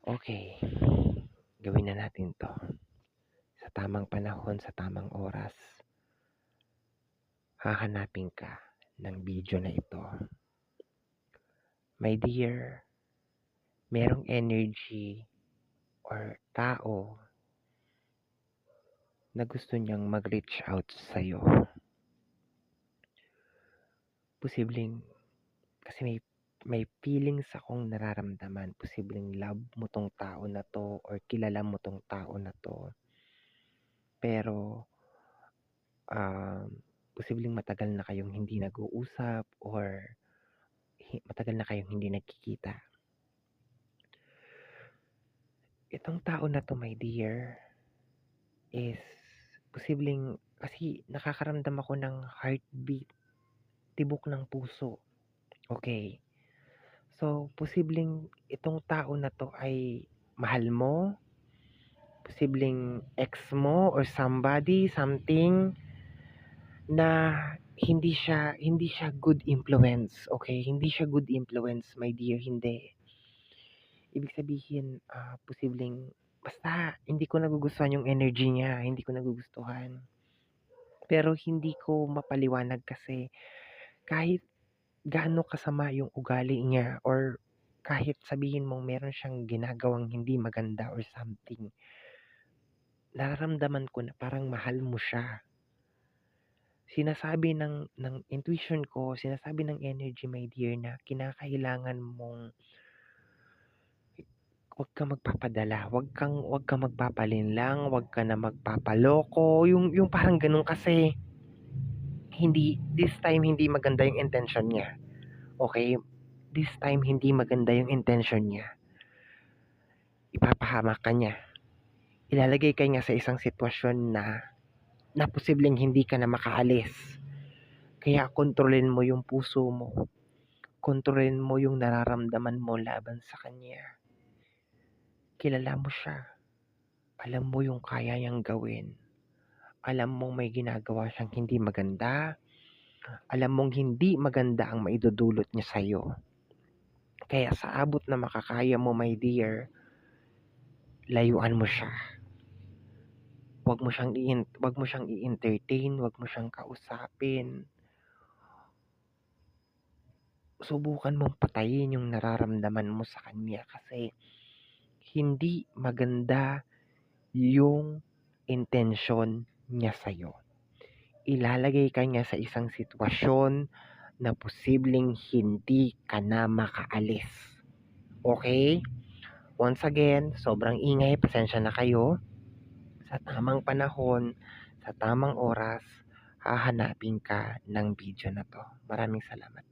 Okey, gawin na natin 'to. Sa tamang panahon, sa tamang oras. Hahanapin ka ng video na ito. My dear, merong energy or tao na gusto niyang mag-reach out sa'yo. Posibleng kasi may may feelings akong nararamdaman. Posibleng love mo 'tong tao na 'to or kilala mo 'tong tao na 'to. Pero, um, posibleng matagal na kayong hindi nag-uusap or matagal na kayong hindi nagkikita. Itong tao na 'to, my dear, is posibleng kasi nakakaramdam ako ng heartbeat, tibok ng puso. Okey. So, posibleng itong tao na 'to ay mahal mo, posibleng ex mo or somebody, something na hindi siya hindi siya good influence, okey? Hindi siya good influence, my dear, hindi. Ibig sabihin, ah, posibleng basta hindi ko nagugustuhan yung energy niya, hindi ko nagugustuhan. Pero hindi ko mapaliwanag kasi kahit gaano kasama yung ugali niya or kahit sabihin mong meron siyang ginagawang hindi maganda or something, nararamdaman ko na parang mahal mo siya. Sinasabi ng ng intuition ko, sinasabi ng energy, my dear, na kinakailangan mong Huwag kang magpapadala, huwag kang huwag kang magpapalinlang, huwag ka na magpapaloko, yung yung parang gano'n kasi hindi this time hindi maganda yung intention niya. Okey? This time hindi maganda yung intention niya. Ipapahamak ka niya. Ilalagay ka niya sa isang sitwasyon na na posibleng hindi ka na makaalis. Kaya kontrolin mo yung puso mo. Kontrolin mo yung nararamdaman mo laban sa kanya. Kilala mo siya. Alam mo yung kaya niyang gawin. Alam mong may ginagawa siyang hindi maganda. Alam mong hindi maganda ang maidudulot niya sa'yo. Kaya sa abot na makakaya mo, my dear, layuan mo siya. Huwag mo siyang i huwag mo siyang i-entertain, huwag mo siyang kausapin. Subukan mong patayin yung nararamdaman mo sa kanya kasi hindi maganda yung intensyon niya sa'yo. Ilalagay ka niya sa isang sitwasyon na posibleng hindi ka na makaalis. Okay? Once again, sobrang ingay, pasensya na kayo. Sa tamang panahon, sa tamang oras, hahanapin ka ng video na 'to. Maraming salamat.